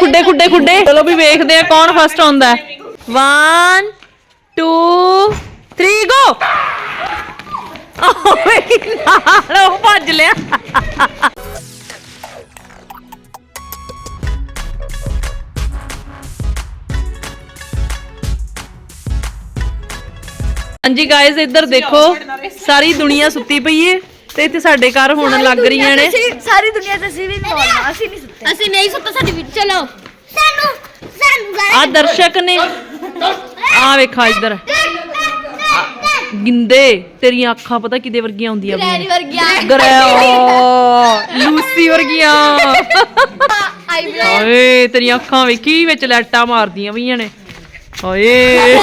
ਖੁੱਡੇ ਖੁੱਡੇ ਖੁੱਡੇ। ਚਲੋ ਵੀ ਵੇਖਦੇ ਆ ਕੌਣ ਫਸਟ ਆਉਂਦਾ 1 2 3 ਗੋ ਓਏ, ਨਾਲ ਉਹ ਭੱਜ ਲਿਆ। ਹਾਂਜੀ ਗਾਇਜ਼ ਇੱਧਰ ਦੇਖੋ, ਸਾਰੀ ਦੁਨੀਆ ਸੁੱਤੀ ਪਈ ਏ। ਤੇ ਇੱਥੇ ਸਾਡੇ ਘਰ ਹੁਣ ਲੱਗ ਰਹੀਆਂ ਨੇ। ਸਾਰੀ ਦੁਨੀਆ ਤੇ ਅਸੀਂ ਵੀ ਨਹੀਂ ਬੋਲਣਾ ਅਸੀਂ ਨਹੀਂ ਸੁੱਤੇ। ਅਸੀਂ ਨਹੀਂ ਸੁੱਤਾ ਸਾਡੀ ਵੀ ਚਲੋ। ਸਾਨੂੰ ਸਾਨੂੰ ਆ ਦਰਸ਼ਕ ਨੇ। ਆ ਵੇਖਾ ਇੱਧਰ। ਗਿੰਦੇ ਤੇਰੀਆਂ ਅੱਖਾਂ ਪਤਾ ਕਿਦੇ ਵਰਗੀਆਂ ਹੁੰਦੀਆਂ ਰੈਰੀ ਪਈਆਂ ਵਰਗੀਆਂ। ਗਰੇ ਲੂਸੀ ਵਰਗੀਆਂ। ਹਾਏ ਤੇਰੀਆਂ ਅੱਖਾਂ ਵੇਖੀ ਵਿੱਚ ਲੈਟਾਂ ਮਾਰਦੀਆਂ ਪਈਆਂ ਨੇ। ਹਾਏ।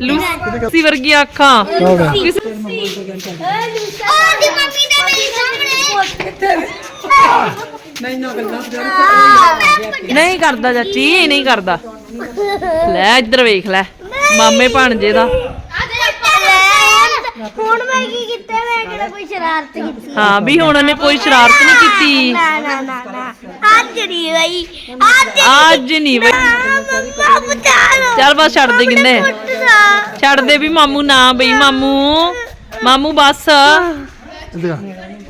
ਲੂਸੀ ਵਰਗੀਆਂ ਅੱਖਾਂ। ਕਿਸ- ਉਹਦੀ ਮੰਮੀ ਦਾ ਮੇਰੇ ਸਾਹਮਣੇ। ਨਹੀਂ ਕਰਦਾ ਚਾਚੀ ਇਹ ਨਹੀਂ ਕਰਦਾ। ਲੈ ਇੱਧਰ ਵੇਖ ਲੈ ਮਾਮੇ ਭਾਣਜੇ ਦਾ। ਹੁਣ ਮੈਂ ਕੀ ਕੀਤਾ ਮੈਂ ਕਿਹੜਾ ਕੋਈ ਸ਼ਰਾਰਤ ਕੀਤੀ? ਹਾਂ ਵੀ ਹੁਣ ਉਹਨੇ ਕੋਈ ਸ਼ਰਾਰਤ ਨਹੀਂ ਕੀਤੀ। ਨਾ ਨਾ ਨਾ ਨਾ। ਅੱਜ ਨਹੀਂ ਬਈ ਅੱਜ ਅੱਜ ਨਹੀਂ ਬਈ। ਚੱਲ ਬਸ ਛੱਡ ਦੇ ਗਿੰਦੇ ਛੱਡ ਦੇ ਵੀ ਮਾਮੂ ਨਾ ਬਈ ਮਾਮੂ। ਮਾਮੂ ਬਸ।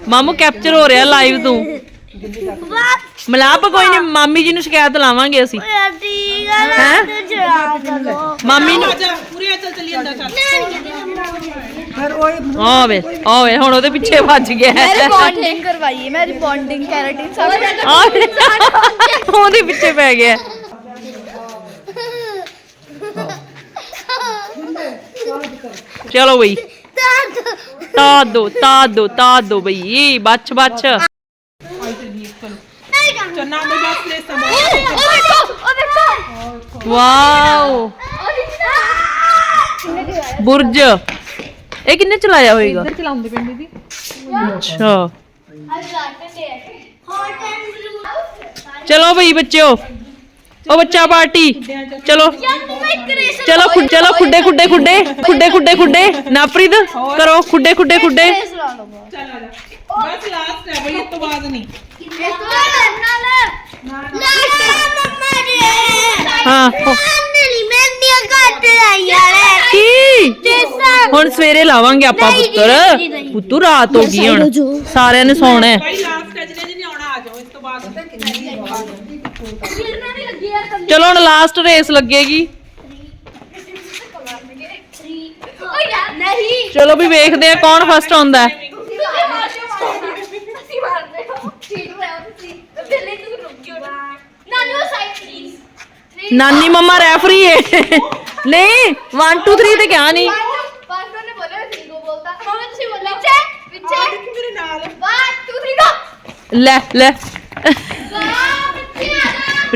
ਮਾਮੂ ਕੈਪਚਰ ਹੋ ਰਿਹਾ ਲਾਈਵ ਤੂੰ। ਮਲਾਪ ਕੋਈ ਨਹੀਂ ਮਾਮੀ ਜੀ ਨੂੰ ਸ਼ਿਕਾਇਤ ਲਾਵਾਂਗੇ ਅਸੀਂ। ਠੀਕ ਆ ਹੈਂ? ਨਾ ਸ਼ਰਾਰਤ ਕਰੋ ਮਾਮੀ ਨੂੰ ਆ ਵੇ ਆ ਵੇ ਹੁਣ ਉਹਦੇ ਪਿੱਛੇ ਭੱਜ ਗਿਆ। ਰਿਬੌਂਡਿੰਗ ਕਰਵਾਈਏ ਮੈਂ ਰਿਬੌਂਡਿੰਗ ਕੈਰਾਟਿਨ ਸਭ ਆ ਉਹਦੇ ਪਿੱਛੇ ਪੈ ਗਿਆ। ਚਲੋ ਬਈ। ਤਾ ਦੋ ਤਾ ਦੋ ਤਾ ਦੋ ਬਈ। ਬੱਚ ਬੱਚ। ਵਾਓ। ਬੁਰਜ। ਇਹ ਕਿੰਨੇ ਚਲਾਇਆ ਹੋਏਗਾ? ਇੱਧਰ ਚਲਾਉਂਦੇ ਪਿੰਡ ਦੀ। ਅੱਛਾ। ਚਲੋ ਬਈ ਬੱਚਿਓ। ਉਹ ਬੱਚਾ ਪਾਰਟੀ। ਚਲੋ। ਚਲੋ ਖੁ- ਚਲੋ ਖੁੱਡੇ ਖੁੱਡੇ ਖੁੱਡੇ। ਖੁੱਡੇ ਖੁੱਡੇ ਖੁੱਡੇ। ਨਾਪ੍ਰੀਤ ਕਰੋ। ਖੁੱਡੇ ਖੁੱਡੇ ਖੁੱਡੇ। ਬਸ ਲਾਸਟ ਹੈ ਬਈ ਇਸ ਤੋਂ ਬਾਅਦ ਨਹੀਂ ਹਾਂ। ਹੋ- ਕੀ? ਹੁਣ ਸਵੇਰੇ ਲਾਵਾਂਗੇ ਆਪਾਂ ਪੁੱਤਰ। ਪੁੱਤੂ ਰਾਤ ਹੋ ਗਈ ਹੁਣ। ਸਾਰਿਆਂ ਨੇ ਸੌਣਾ ਹੈ। ਭਾਈ ਲਾਸਟ ਹੈ ਜਿਹਨੇ ਜਿਹਨੇ ਆਉਣਾ ਆ ਜਾਓ ਇਸ ਤੋਂ ਬਾਅਦ। ਚਲੋ ਹੁਣ ਲਾਸਟ ਰੇਸ ਲੱਗੇਗੀ। ਨਹੀਂ ਚਲੋ ਵੀ ਵੇਖਦੇ ਆ ਕੌਣ ਫਸਟ ਆਉਂਦਾ ਹੈ। ਅਸੀਂ ਮਾਰਦੇ ਹਾਂ ਠੀਕ ਹੋਇਆ ਤੁਸੀਂ ਪਹਿਲੇ ਤੁਸੀਂ ਰੁਕ ਗਿਓ ਨਾਨੂ ਸਾਈਡ ਪਲੀਜ਼ ਨਾਨੀ ਮੰਮਾ ਰੈਫਰੀ ਏ। ਨਹੀਂ 1 2 3 ਤੇ ਕਿਹਾ ਨਹੀਂ। ਪਾਸਟਰ ਨੇ ਬੋਲਿਆ ਸੀ ਗੋ ਬੋਲਦਾ ਮੰਮੀ ਤੁਸੀਂ ਬੋਲੋ ਪਿੱਛੇ ਪਿੱਛੇ ਮੇਰੇ ਨਾਲ 1 2 3 ਗੋ ਲੈ ਲੈ। ਵਾਹ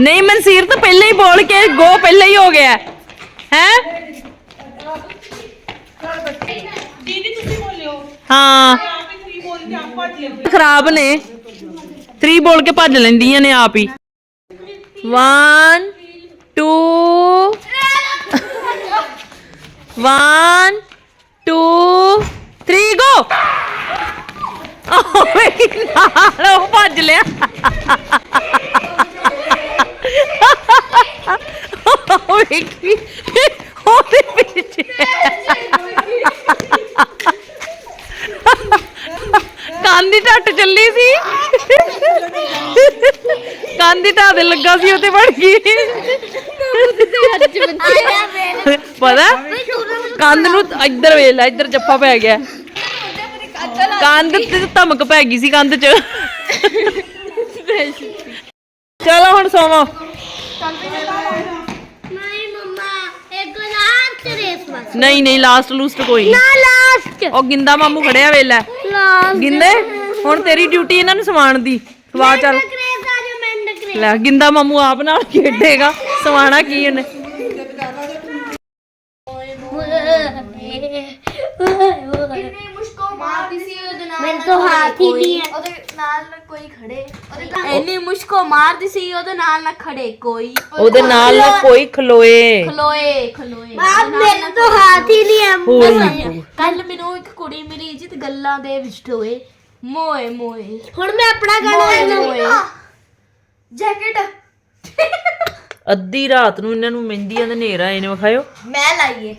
ਨਹੀਂ ਮਨਸੀਰ ਤਾਂ ਪਹਿਲਾਂ ਹੀ ਬੋਲ ਕੇ ਗੋ ਪਹਿਲਾਂ ਹੀ ਹੋ ਗਿਆ। ਹੈ? ਦੀਦੀ ਤੁਸੀਂ ਬੋਲਿਓ। ਹਾਂ। ਆਪ ਹੀ ਥਰੀ ਬੋਲ ਕੇ ਆਪ ਭੱਜ ਲਿਓ ਖਰਾਬ ਨੇ। 3 ਬੋਲ ਕੇ ਭੱਜ ਲੈਂਦੀਆਂ ਨੇ ਆਪ ਹੀ। 1 2 1 2 3 ਗੋ ਓਏ ਨਾਲ ਉਹ ਭੱਜ ਲਿਆ। ਉਹ ਉਹਦੇ ਪਿੱਛੇ ਕੰਨ ਦੀ ਟੱਟ ਚੱਲੀ ਸੀ। ਕੰਨ ਦੀ ਢਾਹ ਦੇ ਲੱਗਾ ਸੀ ਉੱਤੇ ਵੜ ਗਈ। ਪਤਾ? ਕੰਨ ਨੂੰ ਇੱਧਰ ਵੇਖ ਲੈ, ਇੱਧਰ ਜੱਫਾ ਪੈ ਗਿਆ। ਕੰਧ ਤੇ ਧਮਕ ਪੈ ਗਈ ਸੀ ਕੰਧ 'ਚ। ਚਲੋ ਹੁਣ ਸੋਵੋ ਨਹੀਂ ਮੰਮਾ ਇੱਕ ਲਾਸਟ ਰੇਸ ਬਸ ਨਹੀਂ ਨਹੀਂ ਲਾਸਟ ਲੂਸਟ ਕੋਈ ਨਹੀਂ। ਨਾ ਲਾਸਟ ਉਹ ਗਿੰਦਾ ਮਾਮੂ ਖੜਿਆ ਵੇਖ ਲੈ ਲਾਸਟ ਗਿੰਦੇ ਹੁਣ ਤੇਰੀ ਡਿਊਟੀ ਇਹਨਾਂ ਨੂੰ ਸਵਾਣ ਦੀ ਸਵਾ ਚੱਲ। ਲੈ ਗਿੰਦਾ ਮਾਮੂ ਆਪ ਨਾਲ ਖੇਡੇਗਾ। ਸਵਾਣਾ ਕੀ ਇਹਨੇ ਕਿੰਨੀ ਮੁਸ਼ਕੋ ਮਾਰਦੀ ਸੀ ਉਹਦੇ ਨਾਲ ਹੀ ਨਹੀਂ ਹੈ। ਉਹਦੇ ਨਾਲ ਨਾ ਕੋਈ ਖੜੇ। ਉਹਦੇ ਇੰਨੀ ਮੁਸ਼ਕੋ ਮਾਰਦੀ ਸੀ ਉਹਦੇ ਨਾਲ ਨਾ ਖੜੇ ਕੋਈ। ਉਹਦੇ ਨਾਲ ਨਾ ਕੋਈ ਖਲੋਏ। ਖਲੋਏ ਖਲੋਏ। ਬਾਪ ਮੇਰੇ ਤੋਂ ਹੱਥ ਹੀ ਨਹੀਂ ਹੈ ਕੱਲ ਮੈਨੂੰ ਇੱਕ ਕੁੜੀ ਮਿਲੀ ਜਿੱਤ ਗੱਲਾਂ ਦੇ ਵਿੱਚ ਹੋਏ ਮੋਏ ਮੋਏ। ਹੁਣ ਮੈਂ ਆਪਣਾ ਗਾਣਾ ਮੋਏ ਜੈਕਟ। ਅੱਧੀ ਰਾਤ ਨੂੰ ਇਹਨਾਂ ਨੂੰ ਮਹਿੰਦੀਆਂ ਦੇ ਨੇਰ ਆਏ ਨੇ ਵਿਖਾਇਓ। ਮੈਂ ਲਾਈਏ।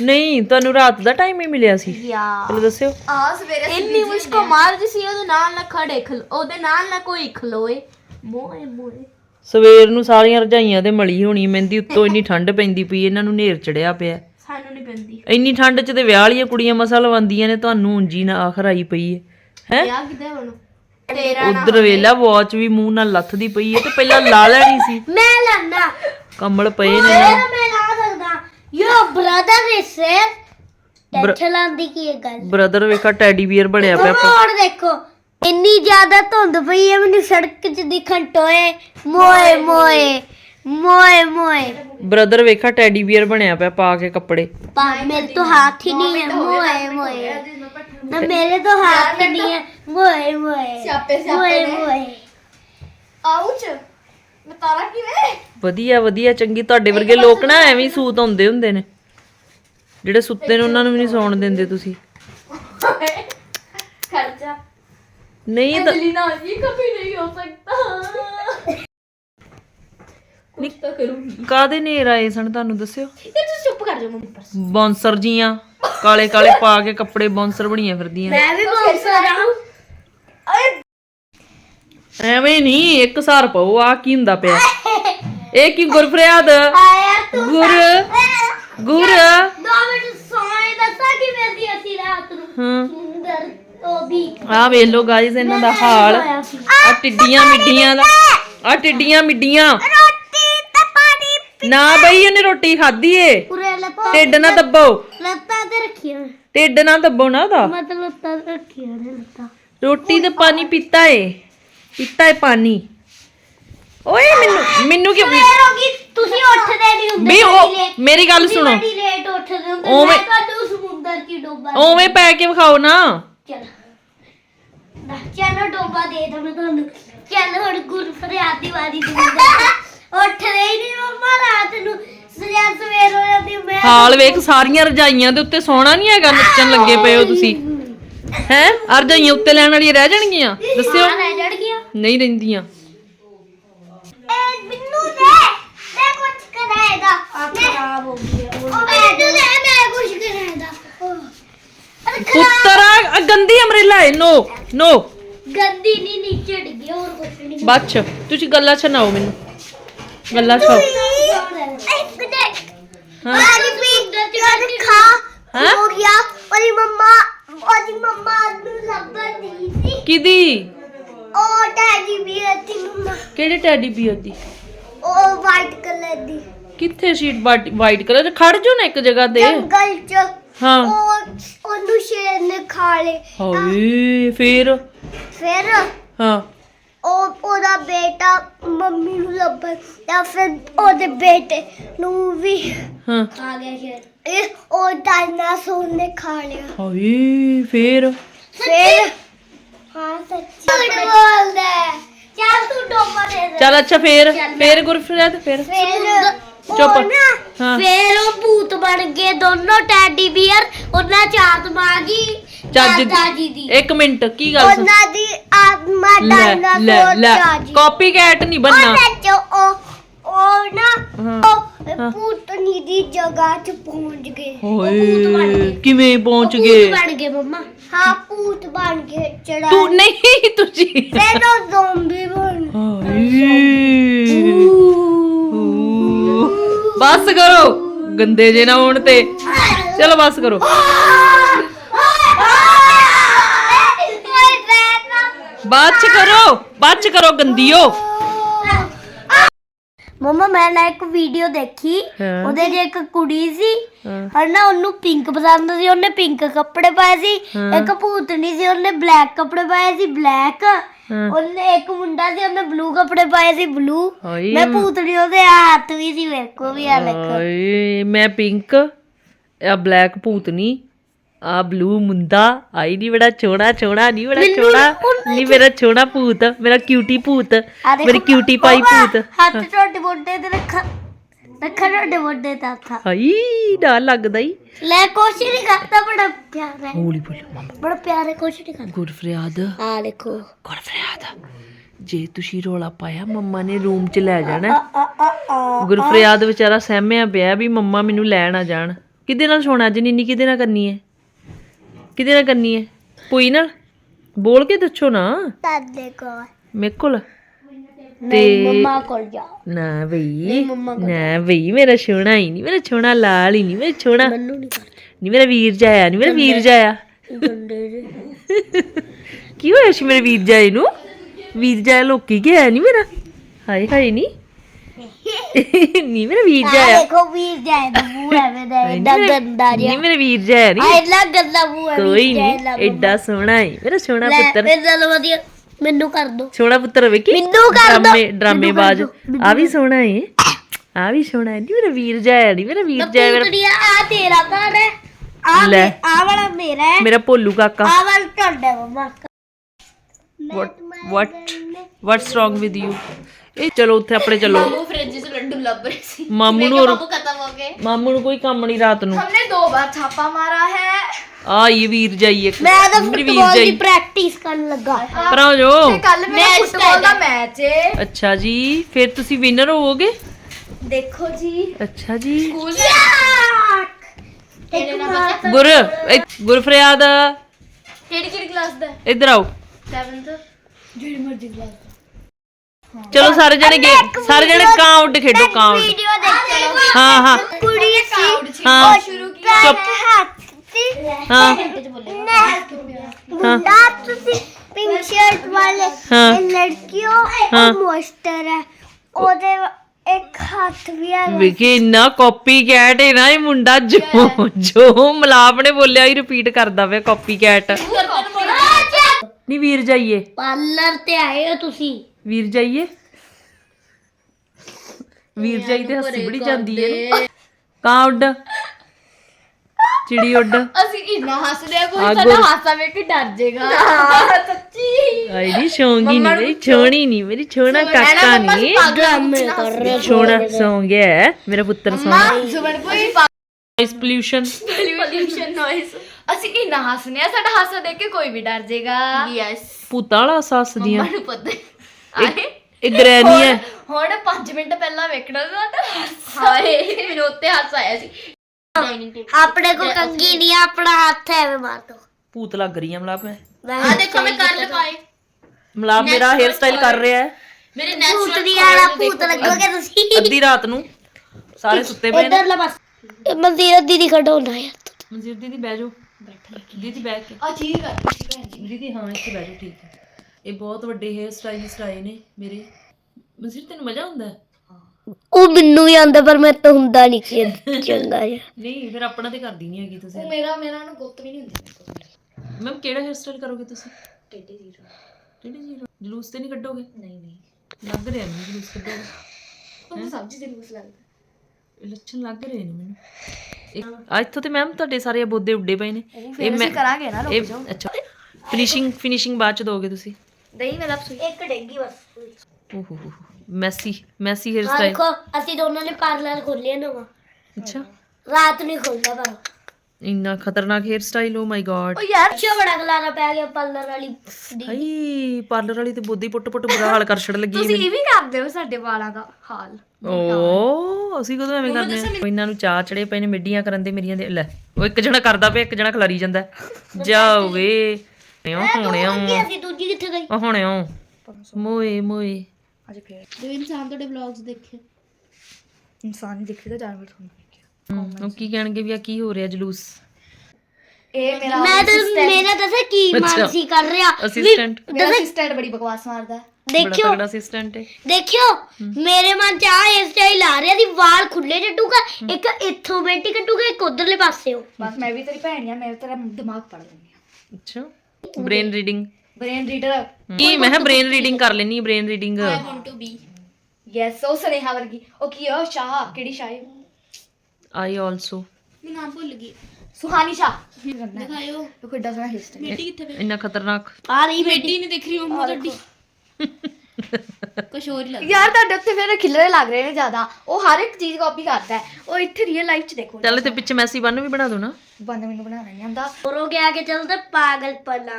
ਨਹੀਂ ਤੁਹਾਨੂੰ ਰਾਤ ਦਾ ਟਾਈਮ ਹੀ ਮਿਲਿਆ ਸੀ। ਯਾਰ ਚਲੋ ਦੱਸਿਓ। ਆ ਸਵੇਰੇ ਇੰਨੀ ਮੁਸ਼ਕੋ ਮਾਰਦੀ ਸੀ ਉਹਦੇ ਨਾਲ ਨਾ ਖੜੇ ਖਲ ਉਹਦੇ ਨਾਲ ਨਾ ਕੋਈ ਖਲੋਏ। ਮੋਏ ਮੋਏ। ਸਵੇਰ ਨੂੰ ਸਾਰੀਆਂ ਰਜਾਈਆਂ ਤੇ ਮਲੀ ਹੋਣੀ ਮਹਿੰਦੀ ਉੱਤੋਂ ਇੰਨੀ ਠੰਡ ਪੈਂਦੀ ਪਈ ਇਹਨਾਂ ਨੂੰ ਨੇਰ ਚੜਿਆ ਪਿਆ। ਸਾਨੂੰ ਨਹੀਂ ਪੈਂਦੀ। ਇੰਨੀ ਠੰਡ 'ਚ ਤੇ ਵਿਆਹ ਵਾਲੀਆਂ ਕੁੜੀਆਂ ਮਸਾ ਲਵਾਉਂਦੀਆਂ ਨੇ ਤੁਹਾਨੂੰ ਉਂਜੀ ਨਾ ਆਖਰ ਆਈ ਪਈ ਹੈ ਹੈ? ਵਿਆਹ ਕਿਤੇ ਹੁਣ? ਤੇਰਾ ਉਧਰ ਵੇਲਾ ਵਾਚ ਵੀ ਮੂੰਹ ਨਾਲ ਲੱਥਦੀ ਪਈ ਹੈ ਤੇ ਪਹਿਲਾਂ ਲਾ ਲੈਣੀ ਸੀ। ਮੈਂ ਲਾਂਦਾ ਕੰਬਲ ਪਏ ਨੇ ਨਾ। ਮੈਂ ਲਾ Your brother is safe. Br- tension ਕੀ ਇਹ ਗੱਲ? ਬ੍ਰਦਰ ਵੇਖਾ ਟੈਡੀ ਬੀਅਰ ਬਣਿਆ ਪਿਆ ਆਪਾਂ। ਮੋੜ ਦੇਖੋ। ਇੰਨੀ ਜ਼ਿਆਦਾ ਧੁੰਦ ਪਈ ਹੈ ਮੈਨੂੰ ਸੜਕ 'ਚ ਦਿਖਣ ਟੋਏ। ਮੋਏ ਮੋਏ ਮੋਏ। ਮੋਏ ਬ੍ਰਦਰ ਵੇਖਾ ਟੈਡੀ ਬੀਅਰ ਬਣਿਆ ਪਿਆ ਪਾ ਕੇ ਕੱਪੜੇ। ਪਾ ਮੇਰੇ ਤੋਂ ਹੱਥ ਹੀ ਨਹੀਂ ਮੋਏ ਮੋਏ। ਨਾ ਮੇਰੇ ਤੋਂ ਹੱਥ ਨਹੀਂ ਹੈ। ਮੋਏ ਮੋਏ। ਸਿਆਪੇ- ਬਤਾਰਾ ਕਿਵੇਂ? ਵਧੀਆ ਵਧੀਆ ਚੰਗੀ। ਤੁਹਾਡੇ ਵਰਗੇ ਲੋਕ ਨਾ ਐਵੇਂ ਸੂਤ ਹੁੰਦੇ ਹੁੰਦੇ ਨੇ। ਜਿਹੜੇ ਸੁੱਤੇ ਨੇ ਉਹਨਾਂ ਨੂੰ ਵੀ ਨਹੀਂ ਸੌਣ ਦਿੰਦੇ ਤੁਸੀਂ। ਖਰਚਾ। ਨਹੀਂ ਤਾਂ ਅੰਜਲੀ ਨਾਲ ਇਹ ਨਹੀਂ ਹੋ ਸਕਦਾ। ਕੁਝ ਤਾਂ ਕਾਦੇ ਨੇਰ ਆਏ ਸਣ ਤੁਹਾਨੂੰ ਦੱਸਿਓ? ਇਹ ਤੁਸੀਂ ਚੁੱਪ ਕਰ ਜਾਓ ਮੰਮੀ ਪਰਸ। ਬੌਂਸਰ ਜੀਆਂ ਕਾਲੇ ਕਾਲੇ ਪਾ ਕੇ ਕੱਪੜੇ ਬੌਂਸਰ ਬਣੀਆਂ ਫਿਰਦੀਆਂ। ਮੈਂ ਵੀ ਬੌਂਸਰ ਆਉਂ ਐਵੇਂ ਨਹੀਂ ਇੱਕ ਸਾਰ ਪਾਓ ਆ ਕੀ ਹੁੰਦਾ ਪਿਆ? ਇਹ ਕੀ ਗੁਰਫਰਿਆਦ ਗੁਰ ਗੁਰ ਆ ਵੇਖ ਲਓ ਗਾਇਸ ਇਹਨਾਂ ਦਾ ਹਾਲ। ਆ ਟਿੱਡੀਆਂ ਮਿੱਡੀਆਂ ਦਾ ਆ ਟਿੱਡੀਆਂ ਮਿੱਡੀਆਂ। ਨਾ ਬਈ ਇਹਨੇ ਰੋਟੀ ਖਾਧੀ ਏ। ਪੂਰੇ ਨਾ ਦੱਬੋ। ਲੱਤਾਂ ਤੇ ਰੱਖੀਆਂ। ਢਿੱਡ ਨਾ ਦੱਬੋ ਨਾ ਉਹਦਾ। ਮਤਲਬ ਲੱਤਾਂ ਰੱਖੀਆਂ ਨੇ ਲੱਤਾਂ। ਰੋਟੀ ਤੇ ਪਾਣੀ ਪੀਤਾ ਏ। ਪੀਤਾ ਏ ਪਾਣੀ। ਓਏ ਮੈਨੂੰ ਮੈਨੂੰ ਕੀ ਹੋ ਗਈ ਤੁਸੀਂ ਉੱਠਦੇ ਨਹੀਂ ਹੁੰਦੇ ਵੀ ਉਹ ਮੇਰੀ ਗੱਲ ਸੁਣੋ। ਲੇਟ ਉੱਠਦੇ ਹੁੰਦੇ ਉਵੇਂ- ਮੈਂ ਤੁਹਾਨੂੰ ਸਮੁੰਦਰ ਦੀ ਡੋਬਾ ਓਵੇਂ ਪੈ ਕੇ ਵਿਖਾਓ ਨਾ। ਚਲ। ਨਾ ਚਲੋ ਡੋਬਾ ਦੇ ਦੋ ਮੈਂ ਤੁਹਾਨੂੰ। ਚੱਲ ਹੁਣ ਗੁਰ ਫਰਿਆਦ ਦੀ ਵਾਰੀ ਦੀ ਉੱਠਦੇ ਹੀ ਨਹੀਂ ਮੰਮਾ ਰਾਤ ਨੂੰ। ਸਜਾ ਸਵੇਰ ਹੋ ਜਾਂਦੀ ਮੈਂ ਹਾਲ ਵੇਖ ਸਾਰੀਆਂ ਰਜਾਈਆਂ ਦੇ ਉੱਤੇ ਸੌਣਾ ਨਹੀਂ ਹੈਗਾ ਨੱਚਣ ਲੱਗੇ ਪਏ ਹੋ ਤੁਸੀਂ। ਹੈ? ਆ ਰਜਾਈਆਂ ਉੱਤੇ ਲੈਣ ਵਾਲੀਆਂ ਰਹਿ ਜਾਣਗੀਆਂ ਦੱਸਿਓ। ਹਾਂ, ਨਹੀਂ ਰਹਿੰਦੀਆਂ। ਮੈਨੂੰ ਦੇ ਮੈਂ ਕੁਝ ਕਰਾਏਗਾ। ਆ ਖਰਾਬ ਹੋ ਗਿਆ ਉਹ ਮੈਨੂੰ ਦੇ ਮੈਂ ਕੁਝ ਕਰਾਏਗਾ। ਅਰੇ ਖਰਾਬ ਪੁੱਤਰ ਆ ਗੰਦੀ ਅਮਰੇਲਾ ਹੈ ਨੋ ਨੋ। ਗੰਦੀ ਨਹੀਂ ਨੀਚੇ ਡਿੱਗੀ ਹੋਰ ਕੁਝ ਨਹੀਂ। ਬੱਚ ਤੁਸੀਂ ਗੱਲਾਂ ਸੁਣਾਓ ਮੈਨੂੰ। ਗੱਲਾਂ ਸੁਣਾਓ ਇੱਕ ਦੇ ਹਾਂ। ਅਰੇ ਵੀ ਜਦ ਖਾ ਹਾਂ? ਹੋ ਗਿਆ ਉਹਦੀ ਮੰਮਾ ਉਹਦੀ ਮੰਮਾ ਨੂੰ ਲੱਭਣ ਦੀ ਸੀ। ਕਿਦੀ ਕਿਹੜੇ ਟੈਡੀ ਬੀਅਰ ਦੀ ਉਹ ਵਾਈਟ ਕਲਰ ਦੀ। ਕਿੱਥੇ ਸ਼ੀਟ ਵਾਈਟ ਕਲਰ ਖੜ ਜੋ ਨਾ ਇੱਕ ਜਗ੍ਹਾ ਤੇ। ਜੰਗਲ ਚ। ਹਾਂ। ਉਹ ਉਹਨੂੰ ਸ਼ੇਰ ਨੇ ਖਾ ਲਏ। ਹਾਏ ਫੇਰ? ਫਿਰ? ਹਾਂ। ਉਹ ਉਹਦਾ ਬੇਟਾ ਮੰਮੀ ਨੂੰ ਲੱਭਣ ਤਾਂ ਫਿਰ ਉਹਦੇ ਬੇਟੇ ਨੂੰ ਵੀ ਹਾਂ। ਖਾ ਗਿਆ ਸ਼ੇਰ। ਇਹ ਉਹ ਡਾਇਨਾਸੌਰ ਨੇ ਖਾ ਲਿਆ। ਹਾਏ ਫੇਰ? ਫਿਰ? ਹਾਂ ਸੱਚੀ। ਝੂਠ ਬੋਲਦਾ ਹੈ। ਚੱਲ ਤੂੰ ਡੋਬਾ ਦੇ ਦੇ। ਚੱਲ ਅੱਛਾ ਫੇਰ ਫੇਰ ਗੁਰਫਰਿਆਦ ਫੇਰ? ਫਿਰ ਚੁੱਪ। ਉਹ ਨਾ ਹਾਂ। ਫਿਰ ਉਹ ਭੂਤ ਬਣ ਗਏ ਦੋਨੋਂ ਟੈਡੀ ਬੀਅਰ ਉਹਨਾਂ ਚਾਤ ਮਾਗੀ ਚੱਜ ਦਾਦਾ ਜੀ ਦੀ। ਇੱਕ ਮਿੰਟ ਕੀ ਗੱਲ ਸੁਣ? ਉਹਨਾਂ ਦੀ ਆਤਮਾ ਲੈ ਲੈ ਡਾਇਨਾਸੌਰ ਲੈ ਚਾਜੀ ਕਾਪੀ ਕੈਟ ਨਹੀਂ ਉਹ ਬੰਨਾ ਵਿੱਚ ਉਹ ਉਹ ਨਾ ਹਾਂ। ਉਹ। ਭੂਤਨੀ ਦੀ ਜਗ੍ਹਾ 'ਚ ਪਹੁੰਚ ਗਏ। ਹੋਏ ਕਿਵੇਂ ਪਹੁੰਚ ਭੂਤ ਗਏ? ਬਣ ਗਏ ਮੰਮਾ। ਹਾਂ ਭੂਤ ਬਣ ਕੇ ਚੜਾ ਤੂੰ ਨਹੀਂ ਤੁਸੀਂ ਫਿਰ ਉਹ ਜ਼ੋਂਬੀ ਬਣ ਹਾਏ ਬਸ ਕਰੋ ਗੰਦੇ ਜੇ ਨਾ ਹੋਣ ਤੇ ਚਲੋ ਬਸ ਕਰੋ ਬਾਅਦ ਚ ਕਰੋ ਬਾਅਦ ਚ ਕਰੋ ਗੰਦੀਓ ਮਮਾ ਮੈਂ ਨਾ ਇੱਕ ਵੀਡੀਓ ਦੇਖੀ। ਹਾਂ। ਉਹਦੇ 'ਚ ਇੱਕ ਕੁੜੀ ਸੀ। ਹਾਂ। ਹਨਾ ਉਹਨੂੰ ਪਿੰਕ ਪਸੰਦ ਸੀ। ਉਹਨੇ ਪਿੰਕ ਕੱਪੜੇ ਪਾਏ ਸੀ। ਹਾਂ। ਇੱਕ ਭੂਤਨੀ ਸੀ ਉਹਨੇ ਬਲੈਕ ਕੱਪੜੇ ਪਾਏ ਸੀ ਬਲੈਕ ਹਾਂ। ਉਹਨੇ ਇੱਕ ਮੁੰਡਾ ਸੀ ਉਹਨੇ ਬਲੂ ਕੱਪੜੇ ਪਾਏ ਸੀ ਬਲੂ ਹਾਏ। ਮੈਂ ਭੂਤਨੀ ਉਹਦੇ ਹੱਥ ਵੀ ਸੀ ਮੇਰੇ ਕੋ ਵੀ ਆ ਲਿਖ ਹਾਏ ਮੈਂ ਪਿੰਕ ਆ ਬਲੈਕ ਭੂਤਨੀ। ਆ ਬਲੂ ਮੁੰਦਾ ਆਈ ਨਹੀਂ ਬੜਾ ਚੋੜਾ ਚੋੜਾ ਨਹੀਂ ਬੜਾ ਮੈਨੂੰ ਚੋੜਾ ਉਹਨਾਂ ਨਹੀਂ ਮੇਰਾ ਚੋੜਾ ਭੂਤ ਮੇਰਾ ਕਿਊਟੀ ਭੂਤ ਆ ਦੇਖੋ, ਮੇਰੀ ਕਿਊਟੀ ਪਾਈ ਭੂਤ ਹੱਥ ਤੁਹਾਡੇ ਮੋਢੇ ਤੇ ਰੱਖਾ ਰੱਖਾ ਤੁਹਾਡੇ ਮੋਢੇ ਤੇ ਹੱਥ ਹਾਈ ਡਰ ਲੱਗਦਾ ਹੀ ਲੈ ਕੁਛ ਨਹੀਂ ਕਰਦਾ ਬੜਾ ਪਿਆਰਾ ਹੈ ਹੌਲੀ ਬੋਲੋ ਮਾਮਾ ਬੜਾ ਪਿਆਰਾ ਕੁਛ ਨਹੀਂ ਕਰਦਾ ਗੁਰਫਰਿਆਦ ਆ ਦੇਖੋ ਗੁਰਫਰਿਆਦ ਜੇ ਤੁਸੀਂ ਰੋਲਾ ਪਾਇਆ ਮੰਮਾ ਨੇ ਰੂਮ 'ਚ ਲੈ ਜਾਣਾ ਗੁਰਫਰਿਆਦ ਵਿਚਾਰਾ ਸਹਿਮਿਆ ਪਿਆ ਵੀ ਮੰਮਾ ਮੈਨੂੰ ਲੈਣ ਆ ਜਾਣ ਕਿਹਦੇ ਨਾਲ ਸੋਣਾ ਅੱਜ ਨੀਨੀ ਕਿਹਦੇ ਨਾਲ ਕਰਨੀ ਹੈ ਕਿਹਦੇ ਨਾਲ ਕਰਨੀ ਹੈ? ਪੂਈ ਨਾਲ? ਬੋਲ ਕੇ ਦੱਸੋ ਨਾ। ਦਾਦੇ ਕੋਲ। ਮੇਰੇ ਕੋਲ। ਨਹੀਂ ਮੰਮਾ ਕੋਲ ਜਾ। ਨਾ ਬਈ ਨਾ ਬਈ ਮੇਰਾ ਸੋਹਣਾ ਹੀ ਨਹੀਂ ਮੇਰਾ ਸੋਹਣਾ ਲਾਲ ਹੀ ਨਹੀਂ ਮੇਰਾ ਸੋਹਣਾ ਮੈਨੂੰ ਨਹੀਂ ਨਹੀਂ ਮੇਰਾ ਵੀਰ ਜਾਇਆ ਨਹੀਂ ਮੇਰਾ ਵੀਰ ਜਾਇਆ। ਕੀ ਹੋਇਆ ਸੀ ਮੇਰੇ ਵੀਰ ਜਾਏ ਨੂੰ? ਵੀਰ ਜਾਇਆ ਲੋਕੀ ਗਿਆ ਨਹੀਂ ਮੇਰਾ? ਹਾਏ ਹਾਏ ਨਹੀਂ। ਨਹੀਂ ਮੇਰਾ ਵੀਰ ਆ ਜਾਇਆ ਦੇਖੋ ਵੀਰ ਜਾਏ ਦਾ ਮੂੰਹ ਐਵੇਂ ਦਾ ਨਹੀਂ ਐਡਾ ਮੇਰਾ- ਗੰਦਾ ਜਿਹਾ ਨਹੀਂ ਮੇਰੇ ਵੀਰ ਜਾਇਆ ਨਹੀਂ ਆ ਇੰਨਾ ਗੰਦਾ ਮੂੰਹ ਹੈ ਕੋਈ ਵੀਰ ਜਾਏ ਦਾ ਨਹੀਂ ਐਡਾ ਸੋਹਣਾ ਹੈ ਮੇਰਾ ਸੋਹਣਾ ਲੈ ਪੁੱਤਰ ਫਿਰ ਨਾਲ ਵਧੀਆ ਮੈਨੂੰ ਕਰ ਦੋ ਸੋਹਣਾ ਪੁੱਤਰ ਵੇਖੀ ਮੈਨੂੰ ਕਰ ਦਿਓ। ਡਰਾਮੇ ਡਰਾਮੇਬਾਜ਼ ਆ ਵੀ ਸੋਹਣਾ ਹੈ ਆ ਵੀ ਸੋਹਣਾ ਹੈ ਨਹੀਂ ਮੇਰਾ ਵੀਰ ਜਾਇਆ ਨਹੀਂ ਮੇਰਾ ਵੀਰ ਮੇਰਾ ਕੁੜੀਆ ਆ ਤੇਰਾ ਘਰ ਹੈ ਆ ਲੈ। ਆ ਵਾਲਾ ਮੇਰਾ ਹੈ ਮੇਰਾ ਭੋਲੂ ਕਾਕਾ ਆ ਵਾਲਾ ਤੁਹਾਡਾ ਮਮਾ what what what's wrong with you? ਇਹ ਚਲੋ ਉੱਥੇ ਆਪਣੇ ਚਲੋ वो फ्रिज से लड्डू लब रहे थे ਮਾਮੂ ਨੂੰ वो खत्म हो गए ਮਾਮੂ ਨੂੰ ਕੋਈ ਕੰਮ ਨਹੀਂ ਰਾਤ ਨੂੰ हमने दो बार छापा मारा है ਆ ਇਹ ਵੀਰ ਜਾਈਏ ਮੈਂ ਤਾਂ ਮੇਰੀ ਵੀਰ ਫੁੱਟਬਾਲ ਦੀ ਜਾਈ ਪ੍ਰੈਕਟਿਸ ਕਰਨ ਲੱਗਾ ਪਰ ਆਓ ਜੋ कल मेरा फुटबॉल का मैच है ਅੱਛਾ ਜੀ ਫਿਰ ਤੁਸੀਂ ਵਿਨਰ ਹੋਵੋਗੇ देखो जी ਅੱਛਾ ਜੀ स्कूल ਇੱਕ ਮਾਰ ਗੁਰ ਇਹ ਗੁਰਫਰਿਆਦ केड़ी केड़ी क्लास दा ਇੱਧਰ ਆਓ 7th जेड़ी मर्जी क्लास ਚਲੋ ਸਾਰੇ ਜਣੇ ਗੇ ਸਾਰੇ ਜਣੇ ਕਾਊਂਟ ਖੇਡੋ ਕਾਊਂਟ ਵੀਡੀਓ ਦੇਖ ਹਾਂ ਹਾਂ। ਕੁੜੀ ਸੀ ਹਾਂ। शुरू ਚੁੱਪ। ਹੱਥ ਸੀ ਹਾਂ। ਮੁੰਡਾ ਤੁਸੀਂ ਪਿੰਕ ਸ਼ਰਟ ਵਾਲੇ। ਹਾਂ। ਇਹ ਲੜਕੀਓ ਹਾਂ। ਉਹ ਮੋਸਟਰ ਹੈ। ਉਹਦੇ ਇੱਕ ਹੱਥ ਵੀ ਹੈ। ਵੇਖੇ ਇੰਨਾ ਕਾਪੀ ਕੈਟ ਹੈ ਨਾ ਇਹ ਮੁੰਡਾ ਜੋ ਜੋ ਮਲਾਪ ਨੇ ਬੋਲਿਆ ਹੀ ਰਿਪੀਟ ਕਰਦਾ ਪਿਆ ਕਾਪੀ ਕੈਟ ਨਹੀਂ ਵੀਰ ਜਾਈਏ। ਪਾਰਲਰ ਤੇ ਆਏ ਹੋ ਤੁਸੀਂ। ਵੀਰ ਜਾਈਏ। ਵੀਰ ਜਾਈ ਤੇ ਹੱਸੀ ਬੜੀ ਜਾਂਦੀ ਹੈ ਕਾਂ ਉੱਡ। ਚਿੜੀ ਉੱਡ। ਅਸੀਂ ਇੰਨਾ ਹੱਸਦੇ ਆ ਕੋਈ ਸਾਡਾ ਹਾਸਾ ਵੇਖ ਕੇ ਡਰ ਜਾਏਗਾ ਸੱਚੀ। ਆਈ ਨਹੀਂ ਸ਼ੌਂਗੀ ਨਹੀਂ ਮੇਰੀ ਛੋਣੀ ਨਹੀਂ ਮੇਰੀ ਛੋਣਾ ਕਾਕਾ ਨਹੀਂ ਡਰਾਮੇ ਕਰ ਰਹੇ ਛੋਣਾ ਸੌਂ ਗਿਆ ਹੈ, ਮੇਰਾ ਪੁੱਤਰ ਸੌਂ ਸੁਮਨ ਕੋਈ ਇਸ ਪੋਲਿਊਸ਼ਨ ਪੋਲਿਊਸ਼ਨ ਨੋਇਸ ਅਸੀਂ ਇੰਨਾ ਹੱਸਨੇ ਆ ਸਾਡਾ ਹਾਸਾ ਦੇਖ ਕੇ ਕੋਈ ਵੀ ਡਰ ਜਾਏਗਾ ਯੈਸ ਭੂਤਾਂ ਵਾਲਾ ਸੱਸ ਦੀਆਂ ਮੈਨੂੰ ਪਤਾ ਇਹ- ਇਹ ਗ੍ਰੈਨੀ ਹੈ ਹੁਣ 5 ਮਿੰਟ ਪਹਿਲਾਂ ਵੇਖਣਾ ਸੀ ਹਾਏ। ਮੈਨੂੰ ਉੱਤੇ ਹਾਸਾ ਆਇਆ ਸੀ। ਆਪਣੇ ਕੋ ਕੰਗੀ ਨਹੀਂ ਆਪਣਾ ਹੱਥ ਐਵੇਂ ਮਾਰ ਦੋ। ਭੂਤ ਲੱਗ ਰਹੀ ਹੈ ਮਲਾਪ ਮੈਂ। ਆ ਦੇਖੋ ਮੈਂ ਕਰ ਲਗਾਏ ਮਲਾਪ ਮੇਰਾ ਹੇਅਰ ਸਟਾਈਲ ਕਰ ਰਿਹਾ ਹੈ। ਮੇਰੇ ਭੂਤ ਨੈਚੁਰਲ ਦੀ ਆਲਾ ਭੂਤ ਲੱਗੋਗੇ ਤੁਸੀਂ। ਅੱਧੀ ਰਾਤ ਨੂੰ ਸਾਰੇ ਸੁੱਤੇ ਪਏ ਨੇ। ਇਧਰ ਲਾ ਬਸ ਮਨਜ਼ੀਰ ਦੀਦੀ ਕਢਾਉਣਾ ਯਾਰ ਮਨਜੀਤ ਦੀਦੀ ਬਹਿ ਜਾਓ। ਦੀਦੀ ਬਹਿ ਕੇ। ਆ ਚੀਜ਼ ਕਰ। ਦੀਦੀ ਹਾਂ ਇੱਥੇ ਬਹਿ ਜਾਓ ਠੀਕ ਹੈ। ਇਹ ਬਹੁਤ ਵੱਡੇ ਹੇਅਰ ਸਟਾਈਲਿਸਟ ਆਏ ਨੇ ਮੇਰੇ। ਮਨਜੀਤ ਤੈਨੂੰ ਮਜ਼ਾ ਆਉਂਦਾ? ਹੈ? ਉਹ ਮੈਨੂੰ ਵੀ ਆਂਦਾ ਪਰ ਮੈਂ ਤਾਂ ਹੁੰਦਾ ਨਹੀਂ ਸੀ ਚੰਗਾ ਜਿਹਾ। ਨਹੀਂ ਫਿਰ ਆਪਣਾ ਤੇ ਕਰਦੀ ਨਹੀਂ ਹੈਗੀ ਤੁਸੀਂ। ਮੇਰਾ ਮੇਰਾ ਨੂੰ ਗੁੱਤ ਵੀ ਨਹੀਂ ਹੁੰਦੀ ਮੈਮ ਕਿਹੜਾ ਹੇਅਰ ਸਟਾਈਲ ਕਰੋਗੇ ਤੁਸੀਂ? ਟੇਢੇ ਜ਼ੀਰੋ। ਟੇਢੇ ਜ਼ੀਰੋ? ਜਲੂਸ ਤੇ ਨਹੀਂ ਕੱਢੋਗੇ? ਨਹੀਂ ਨਹੀਂ। ਲੱਗ ਰਿਹਾ ਮੈਨੂੰ ਜਲੂਸ ਕੱਢੋਗੇ ਤੁਹਾਨੂੰ ਸਬਜ਼ੀ ਦੇ ਲੂਸ ਲੱਗਦਾ। ਲੱਛਣ ਲੱਗ ਰਹੇ ਨੇ ਮੈਨੂੰ। ਅੱਜ ਤੋਂ ਤੇ ਮੈਮ ਤੁਹਾਡੇ ਸਾਰੇ ਬੋਦੇ ਉੱਡੇ ਪਏ ਨੇ। ਇਹ ਮੈਂ ਕਰਾਂਗੇ ਨਾ ਇਹ ਅੱਛਾ। ਫਿਨਿਸ਼ਿੰਗ ਫਿਨਿਸ਼ਿੰਗ ਬਾਅਦ ਚ ਦੋਗੇ ਤੁਸੀਂ। ਦਹੀਂ ਮੇਰਾ ਸੂਈ। ਇੱਕ ਡੇਗੀ ਬਸ। ਓਹ ਹੋ ਹੋ ਮੈਸੀ ਮੈਸੀ ਹੇਅਰ ਸਟਾਈਲ ਦੇਖੋ ਅਸੀਂ ਦੋਨਾਂ ਨੇ ਪਾਰਲਰ ਖੋਲਿਆ ਨਵਾਂ। ਅੱਛਾ। ਰਾਤ ਨਹੀਂ ਖੋਲਦਾ ਪਰ ਇੰਨਾ ਖਤਰਨਾਕ hair style oh my god ਉਹ ਯਾਰ ਅੱਛਾ ਬੜਾ ਗਲਾਰਾ ਪੈ ਗਿਆ ਪਾਰਲਰ ਵਾਲੀ ਦੀ। ਹਾਈ ਪਾਰਲਰ ਵਾਲੀ ਤੇ ਬੋਦੀ ਪੁੱਟ ਪੁੱਟ ਬੁਰਾ ਹਾਲ ਕਰ ਛੜ ਲੱਗੀ ਤੁਸੀਂ ਇਹ ਵੀ ਕਰਦੇ ਹੋ ਸਾਡੇ ਵਾਲਾਂ ਦਾ ਹਾਲ? ਓ ਅਸੀਂ ਕਦੋਂ ਐਵੇਂ ਕਰਦੇ ਆ ਇਹਨਾਂ ਨੂੰ ਚਾਹ ਚੜੇ ਪਏ ਨੇ ਮਿੱਡੀਆਂ ਕਰਨ ਦੇ ਮੇਰੀਆਂ ਦੇ। ਲੈ ਉਹ ਇੱਕ ਜਣਾ ਕਰਦਾ ਪਿਆ ਇੱਕ ਜਣਾ ਖਲਾਰੀ ਜਾਂਦਾ। ਜਾਓ ਵੇ। ਉਹ ਹੁਣਿਓ ਕਿ ਅਸੀਂ ਦੂਜੀ ਕਿੱਥੇ ਗਈ? ਉਹ ਹੁਣਿਓ ਮੋਏ ਮੋਏ। ਅੱਜ ਫੇਰ। ਜੋ ਇਨਸਾਨ ਤੁਹਾਡੇ ਵਲੌਗਸ ਦੇਖੇ। ਇਨਸਾਨ ਹੀ ਦੇਖੇਗਾ ਜਾਨਵਰ ਹਮ, ਉਹ ਕੀ ਕਹਿਣਗੇ ਵੀ ਆ ਕੀ ਹੋ ਰਿਹਾ ਜਲੂਸ? ਇਹ ਮੇਰਾ ਮੈਂ ਤਾਂ ਮੇਰਾ ਦੱਸੇ ਕੀ ਮਾਨਸੀ ਕਰ ਰਿਹਾ। ਅਸਿਸਟੈਂਟ ਮੇਰਾ ਅਸਿਸਟੈਂਟ ਬੜੀ ਬਕਵਾਸ ਮਾਰਦਾ। ਹੈ ਬੜਾ ਦੇਖਿਓ ਤਗੜਾ ਅਸਿਸਟੈਂਟ ਹੈ। ਦੇਖਿਓ ਮੇਰੇ ਮਨ ਚ ਆ ਇਸ ਸਟਾਈਲ ਆ ਰਿਹਾ ਦੀ ਵਾਲ ਖੁੱਲੇ ਜੱਟੂਗਾ ਇੱਕ ਇੱਥੋਂ ਬੈਠੀ ਕੱਟੂਗਾ ਇੱਕ ਉਧਰਲੇ ਪਾਸਿਓ ਬਸ ਮੈਂ ਵੀ ਤੇਰੀ ਭੈਣ ਆ ਮੈਂ ਤੇਰਾ ਦਿਮਾਗ ਪੜ ਲੈਂਦੀ ਆ। ਅੱਛਾ। ਬ੍ਰੇਨ ਰੀਡਿੰਗ ਬ੍ਰੇਨ ਰੀਡਰ ਕੀ ਮੈਂ ਬ੍ਰੇਨ ਰੀਡਿੰਗ ਕਰ ਲੈਣੀ brain reading want to be yes ਉਹ ਸਨੇਹਾ ਵਰਗੀ। ਉਹ ਕੀ ਆ? ਸ਼ਾਹ ਕਿਹੜੀ ਸ਼ਾਹ ਹੈ ਆਈ ਆਲਸੋ ਮੈਂ ਨਾਮ ਭੁੱਲ ਗਈ। ਸੁਹਾਨੀ ਸ਼ਾਹ। ਦਿਖਾਇਓ। ਉਹ ਕਿੱਡਾ ਸੋਹਨਾ ਹੇਅਰ ਸਟਾਈਲ ਬੇਟੀ ਕਿੱਥੇ ਇੰਨਾ ਖਤਰਨਾਕ। ਆ ਰਹੀ ਬੇਟੀ ਨਹੀਂ ਦਿਖ ਰਹੀ ਮੰਮਾ ਤੁਹਾਡੀ। ਕੁਝ ਹੋਰ ਹੀ ਲੱਗਦਾ। ਯਾਰ ਤੁਹਾਡੇ ਉੱਤੇ ਫਿਰ ਖਿਲਰੇ ਲੱਗ ਰਹੇ ਨੇ ਜ਼ਿਆਦਾ। ਉਹ ਹਰ ਇੱਕ ਚੀਜ਼ ਕਾਪੀ ਕਰਦਾ ਉਹ ਇੱਥੇ ਰੀਅਲ ਲਾਈਫ 'ਚ ਦੇਖੋ ਚੱਲ ਤੇ ਪਿੱਛੇ ਮੈਸੀ ਬਨ ਵੀ ਬਣਾ ਦੋ ਨਾ। ਬੰਦ ਮੈਨੂੰ ਬਣਾਉਣਾ ਨਹੀਂ ਆਉਂਦਾ। औरों के आगे चलते पागलपना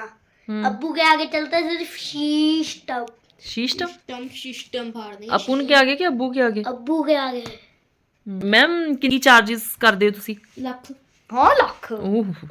अब्बू के आगे चलते सिर्फ शिष्टम शिष्टम सिस्टम सिस्टम फाड़नी ਅਪੂਨ ਕੇ ਆਗੇ ਕਿ ਅੱਬੂ ਕੇ ਆਗੇ अब्बू के आगे ਮੈਮ ਕਿੰਨੀ ਚਾਰजेस ਕਰਦੇ ਹੋ ਤੁਸੀਂ? ਲੱਖ। ਹਾਂ ਲੱਖ।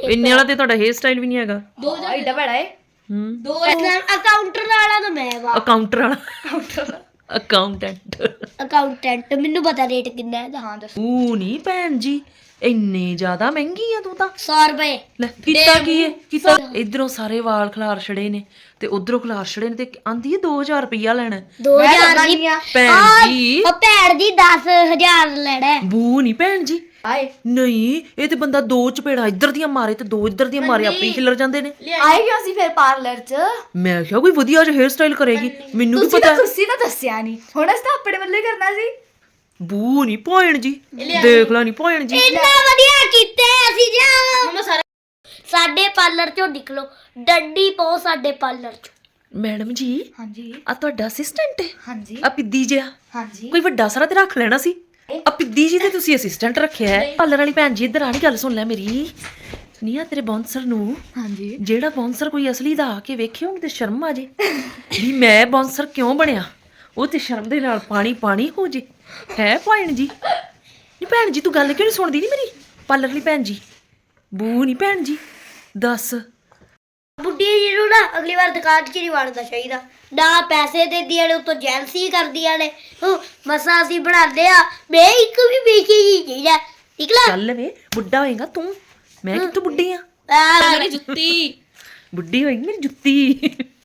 ਇੰਨੇ ਵਾਲਾ ਤੇ ਤੁਹਾਡਾ ਹੇਅਰ ਸਟਾਈਲ ਵੀ ਨਹੀਂ ਹੈਗਾ। ਦੋ ਐਡਾ ਬੜਾ ਏ। ਹੈ। ਅਕਾਊਂਟਰ ਵਾਲਾ ਤਾਂ ਮੈਂ ਵਾ। ਅਕਾਊਂਟਰ ਵਾਲਾ। ਅਕਾਊਂਟੈਂਟ ਅਕਾਊਂਟੈਂਟ ਮੈਨੂੰ ਪਤਾ ਰੇਟ ਕਿੰਨਾ ਹੈ ਹਾਂ ਦੱਸ। ਉਹ ਨਹੀਂ ਭੈਣ ਜੀ ਇੰਨੇ ਜ਼ਿਆਦਾ ਮਹਿੰਗੀ ਆ ਤੂੰ ਤਾਂ। 100 ਰੁਪਏ। ਲੈ ਕੀਤਾ ਕੀ ਹੈ ਕੀਤਾ? ਇਧਰੋਂ ਸਾਰੇ ਵਾਲ ਖਲਾਰ ਛੜੇ ਨੇ ਤੇ ਉਧਰੋਂ ਖਲਾਰ ਛੜੇ ਨੇ ਤੇ ਆਂਦੀ ਹੈ 2000 ਰੁਪਇਆ ਲੈਣਾ। 2000 ਦੀ ਭੈਣ ਜੀ। ਉਹ ਭੈਣ ਦੀ 10000 ਲੈਣਾ। ਬੂ ਨਹੀਂ ਭੈਣ ਜੀ। ਆਏ। ਨਹੀਂ ਇਹ ਤੇ ਬੰਦਾ ਦੋ ਚਪੇੜਾ ਇੱਧਰ ਦੀਆਂ ਮਾਰੇ ਤੇ ਦੋ ਇੱਧਰ ਦੀਆਂ ਮਾਰੇ ਆਪੇ ਹੀ ਖਿਲਰ ਜਾਂਦੇ ਨੇ। ਆਏ ਕਿਉਂ ਸੀ ਫਿਰ ਪਾਰਲਰ ਚ? ਮੈਂ ਕਿਹਾ ਕੋਈ ਵਧੀਆ ਜਿਹਾ ਹੇਅਰ ਸਟਾਈਲ ਕਰੇਗੀ ਮੈਨੂੰ ਕੀ ਤੁਸੀਂ ਪਤਾ ਤਾਂ ਤੁਸੀਂ ਤਾਂ ਦੱਸਿਆ ਨਹੀਂ। ਹੁਣ ਅਸੀਂ ਤਾਂ ਆਪਣੇ ਵੱਲੋਂ ਹੀ ਕਰਨਾ ਸੀ। ਬੂ ਨਹੀਂ ਭੈਣ ਜੀ। ਦੇਖ ਲਾ ਨਹੀਂ ਭੈਣ ਜੀ। ਇੰਨਾ ਵਧੀਆ ਕੀਤੇ ਅਸੀਂ ਜਾ ਸਾਡੇ ਪਾਰਲਰ ਚੋਂ ਨਿਕਲੋ। ਡੰਡੀ ਪਾਓ ਸਾਡੇ ਪਾਰਲਰ ਚ। ਮੈਡਮ ਜੀ ਹਾਂਜੀ। ਆ ਤੁਹਾਡਾ ਅਸਿਸਟੈਂਟ ਹੈ। ਹਾਂਜੀ। ਆ ਪਿੱਦੀ ਜਿਹਾ। ਹਾਂਜੀ। ਕੋਈ ਵੱਡਾ ਸਾਰਾ ਤੇ ਰੱਖ ਲੈਣਾ ਸੀ। ਆ ਪਿੱਦੀ ਜੀ ਤੇ ਤੁਸੀਂ ਅਸਿਸਟੈਂਟ ਰੱਖਿਆ ਹੈ। ਪਾਰਲਰ ਵਾਲੀ ਭੈਣ ਜੀ ਇੱਧਰ ਆਣੀ ਗੱਲ ਸੁਣ ਲੈ ਮੇਰੀ। ਨੀਆ ਤੇਰੇ ਬਾਉਂਸਰ ਨੂੰ। ਹਾਂਜੀ। ਜਿਹੜਾ ਬਾਉਂਸਰ ਕੋਈ ਅਸਲੀ ਦਾ ਆ ਕੇ ਵੇਖਿਓ ਤੇ ਸ਼ਰਮ ਆ ਜੇ। ਵੀ ਮੈਂ ਬਾਉਂਸਰ ਕਿਉਂ ਬਣਿਆ? ਉਹ ਤੇ ਸ਼ਰਮ ਦੇ ਨਾਲ ਪਾਣੀ ਪਾਣੀ ਹੋ ਜੇ। ਹੈ ਭੈਣ ਜੀ। ਨਹੀਂ ਭੈਣ ਜੀ ਤੂੰ ਗੱਲ ਕਿਉਂ ਨਹੀਂ ਸੁਣਦੀ ਨਹੀਂ ਮੇਰੀ? ਪਾਰਲਰ ਵਾਲੀ ਭੈਣ ਜੀ। ਬੂ ਨਹੀਂ ਭੈਣ ਜੀ। ਦੱਸ। ਬੁੱਢੀ ਜੀ ਨੂੰ ਨਾ ਅਗਲੀ ਵਾਰ ਦੁਕਾਨ 'ਚ ਨਹੀਂ ਵੜਨਾ ਚਾਹੀਦਾ। ਨਾ ਪੈਸੇ ਦਿੰਦੀਆਂ ਨੇ ਉਤੋਂ ਜੈਲਸੀ ਕਰਦੀਆਂ ਨੇ ਹੂੰ, ਮਸਾਂ ਅਸੀਂ ਬਣਾਉਂਦੇ ਆ। ਮੈਂ ਇੱਕ ਵੀ ਵੇਖੀ ਜੀ ਚਾਹੀਦਾ ਨਿਕਲਾ ਚੱਲ ਵੇ ਬੁੱਢਾ ਹੋਏਗਾ ਤੂੰ। ਮੈਂ ਕਿੱਥੋਂ ਬੁੱਢੀ ਆ? ਆ ਜੁੱਤੀ। ਬੁੱਢੀ ਹੋਏਗੀ ਮੇਰੀ ਜੁੱਤੀ।